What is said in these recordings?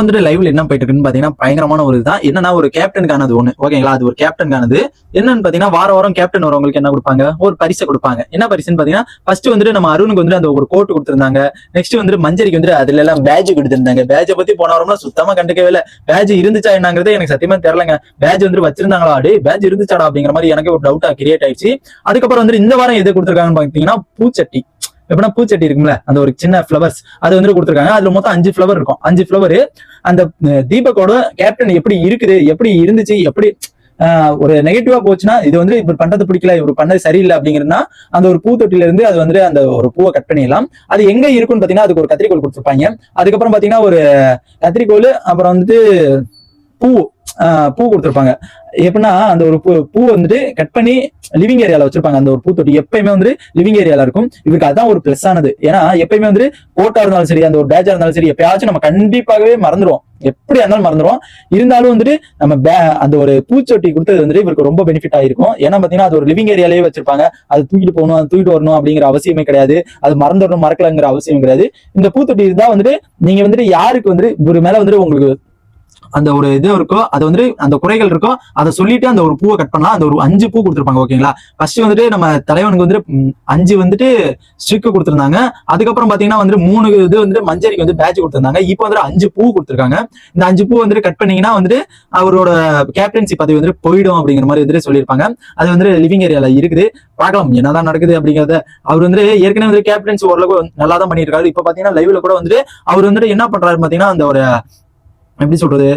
வந்துட்டு லைவ்ல என்ன போயிட்டு இருக்குன்னு பாத்தீங்கன்னா பயங்கரமான ஒரு இதுதான் என்னன்னா ஒரு கேப்டனுக்கானது ஒண்ணு. ஓகேங்களா அது ஒரு கேப்டனுக்கானது என்னன்னு பாத்தீங்கன்னா வார வாரம் கேப்டன் வரவங்களுக்கு என்ன கொடுப்பாங்க? ஒரு பரிசை கொடுப்பாங்க. என்ன பரிசுன்னு பாத்தீங்கன்னா ஃபர்ஸ்ட் வந்துட்டு நம்ம அருணுக்கு வந்துட்டு அந்த ஒரு கோட் கொடுத்திருந்தாங்க. நெக்ஸ்ட் வந்துட்டு மஞ்சரிக்கு வந்துட்டு அதுல எல்லாம் பேட்ச் கொடுத்திருந்தாங்க. பேட்சை பத்தி போன வாரம்லாம் சுத்தமா கண்டுக்கவே இல்லை. பேஜ் இருந்துச்சா என்னங்கிறது எனக்கு சத்தியமா தெரியலங்க. பேட்ச் வந்து வச்சிருந்தாங்களா? அடி பேட்ச் இருந்துச்சாடா அப்படிங்கிற மாதிரி எனக்கு ஒரு டவுட்டா கிரியேட் ஆயிடுச்சு. அதுக்கப்புறம் வந்துட்டு இந்த வாரம் எது கொடுத்திருக்காங்கன்னு பாத்தீங்கன்னா பூச்சட்டி. எப்படின்னா பூச்சட்டி இருக்கும்ல அந்த ஒரு சின்ன ஃபிளவர்ஸ் அது வந்து கொடுத்துருக்காங்க. அதுல மொத்தம் அஞ்சு ஃபிளவர் இருக்கும். அஞ்சு ஃபிளவர் அந்த தீபக்கோட கேப்டன் எப்படி இருக்குது எப்படி இருந்துச்சு எப்படி ஒரு நெகட்டிவா போச்சுன்னா இது வந்து இவர் பண்றது பிடிக்கல இவர் பண்ணது சரியில்லை அப்படிங்கிறதுனா அந்த ஒரு பூத்தொட்டில இருந்து அது வந்து அந்த ஒரு பூவை கட் பண்ணிடலாம். அது எங்க இருக்குன்னு பாத்தீங்கன்னா அதுக்கு ஒரு கத்திரிக்கோல் கொடுத்துருப்பாங்க. அதுக்கப்புறம் பாத்தீங்கன்னா ஒரு கத்திரிக்கோல் அப்புறம் வந்துட்டு பூ. பூ கொடுத்துருப்பாங்க. எப்படின்னா அந்த ஒரு பூ பூ வந்துட்டு கட் பண்ணி லிவிங் ஏரியால வச்சிருப்பாங்க. அந்த ஒரு பூத்தொட்டி எப்பயுமே வந்து லிவிங் ஏரியால இருக்கும். இவருக்கு அதான் ஒரு பிளஸ் ஆனது. ஏன்னா எப்பயுமே வந்து கோட்டா இருந்தாலும் சரி அந்த ஒரு பேட்சா இருந்தாலும் சரி எப்பயாச்சும் நம்ம கண்டிப்பாகவே மறந்துடுவோம் எப்படி இருந்தாலும் மறந்துடுவோம் இருந்தாலும் வந்துட்டு நம்ம பே- அந்த ஒரு பூச்சொட்டி கொடுத்தது வந்துட்டு இவருக்கு ரொம்ப பெனிஃபிட் ஆயிருக்கும். ஏன்னா பாத்தீங்கன்னா அது ஒரு லிவிங் ஏரியாலேயே வச்சிருப்பாங்க. அது தூக்கிட்டு போகணும் அது தூக்கிட்டு வரணும் அப்படிங்கிற அவசியமே கிடையாது. அது மறந்துடணும் மறக்கலங்கிற அவசியம் கிடையாது. இந்த பூத்தொட்டி தான் வந்துட்டு நீங்க வந்துட்டு யாருக்கு வந்துட்டு இவர் மேல வந்துட்டு உங்களுக்கு அந்த ஒரு இது இருக்கோ அது வந்துட்டு அந்த குறைகள் இருக்கோ அதை சொல்லிட்டு அந்த ஒரு பூவை கட் பண்ணலாம். அந்த ஒரு அஞ்சு பூ கொடுத்துருப்பாங்க ஓகேங்களா? ஃபர்ஸ்ட் வந்துட்டு நம்ம தலைவனுக்கு வந்துட்டு அஞ்சு வந்துட்டு ஸ்டிக்கு கொடுத்துருந்தாங்க. அதுக்கப்புறம் பாத்தீங்கன்னா வந்துட்டு மூணு இது வந்துட்டு மஞ்சரிக்கு வந்து பேட்ச் கொடுத்துருந்தாங்க. இப்போ வந்துட்டு அஞ்சு பூ கொடுத்துருக்காங்க. இந்த அஞ்சு பூ வந்துட்டு கட் பண்ணீங்கன்னா வந்துட்டு அவரோட கேப்டன்சி பதவி வந்துட்டு போயிடும் அப்படிங்கிற மாதிரி வந்துட்டு சொல்லியிருப்பாங்க. அது வந்து லிவிங் ஏரியால இருக்குது. பார்க்கலாம் என்னதான் நடக்குது அப்படிங்கறத. அவர் வந்து ஏற்கனவே வந்து கேப்டன்சி ஓரளவுக்கு நல்லா தான் பண்ணியிருக்காரு. இப்போ பாத்தீங்கன்னா லைவ்ல கூட வந்துட்டு அவர் வந்துட்டு என்ன பண்றாரு பாத்தீங்கன்னா அந்த ஒரு எப்படி சொல்றது?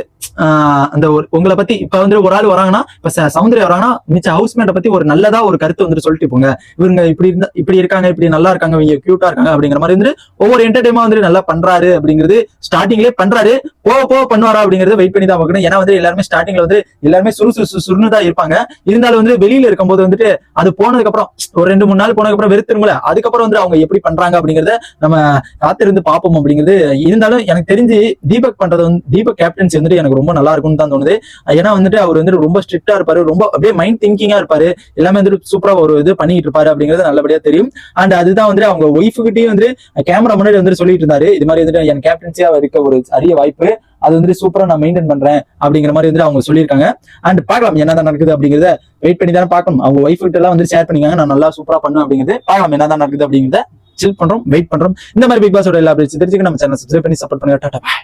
அந்த ஒரு உங்களை பத்தி இப்ப வந்து ஒரு ஆள் வராங்கன்னா இப்ப ச- சௌந்தர்யா வராங்கன்னா மிச்ச ஹவுஸ்மேட்டை பத்தி ஒரு நல்லதா ஒரு கருத்து வந்துட்டு சொல்லிட்டு போங்க. இவங்க இப்படி இருந்தா இப்படி இருக்காங்க இப்படி நல்லா இருக்காங்க இவங்க கியூட்டா இருக்காங்க அப்படிங்கிற மாதிரி வந்து ஒவ்வொரு என்டர்டைமா வந்து நல்லா பண்றாரு அப்படிங்கிறது ஸ்டார்டிங்லேயே பண்றாரு. போக போக பண்ணுவாரா அப்படிங்கறத வெயிட் பண்ணி தான் பார்க்கணும். ஏன்னா வந்து எல்லாருமே ஸ்டார்டிங்ல வந்து எல்லாருமே சுறு சுருன்னு தான் இருப்பாங்க. இருந்தாலும் வந்து வெளியில இருக்கும்போது வந்துட்டு அது போனதுக்கு அப்புறம் ஒரு ரெண்டு மூணு நாள் போனதுக்கு அப்புறம் வெறுத்துருங்கள அதுக்கப்புறம் வந்து அவங்க எப்படி பண்றாங்க அப்படிங்கறத நம்ம காத்திருந்து பார்ப்போம் அப்படிங்கிறது. இருந்தாலும் எனக்கு தெரிஞ்சு தீபக் பண்றது வந்து தீபக் கேப்டன்சி வந்துட்டு எனக்கு ரொம்ப நல்லா இருக்கும்னு தான் தோணுது. ஏன்னா வந்துட்டு அவர் வந்துட்டு ரொம்ப ஸ்ட்ரிக்டா இருப்பாரு ரொம்ப அப்படியே மைண்ட் திங்கிங்கா இருப்பாரு. எல்லாமே வந்துட்டு சூப்பரா ஒரு இது பண்ணிட்டு இருப்பாரு அப்படிங்கிறது நல்லபடியா தெரியும். அண்ட் அதுதான் வந்துட்டு அவங்க ஒய்ஃபுகிட்டயும் வந்து கேமரா முன்னாடி வந்துட்டு சொல்லிட்டு இருந்தாரு. இது மாதிரி வந்துட்டு என் கேப்டன்சியா இருக்க ஒரு அரிய வாய்ப்பு. அது வந்துட்டு சூப்பரா நான் மெயின்டைன் பண்றேன் அப்படிங்கிற மாதிரி வந்துட்டு அவங்க சொல்லியிருக்காங்க. அண்ட் பார்க்கலாம் என்னதான் நடக்குது அப்படிங்கறத வெயிட் பண்ணி தானே பார்க்கணும். அவங்க ஒய்ஃப் கிட்ட எல்லாம் வந்து ஷேர் பண்ணிக்காங்க நான் நல்லா சூப்பரா பண்ணுவேன் அப்படிங்கிறது பார்க்கலாம் என்னதான் நடக்குது அப்படிங்கிறத சில் பண்றோம் வெயிட் பண்றோம். இந்த மாதிரி பிக் பாஸோட எல்லா updates தெரிஞ்சுக்க நம்ம சேனல் சப்ஸ்கிரைப் பண்ணி சப்போர்ட் பண்ணுங்க.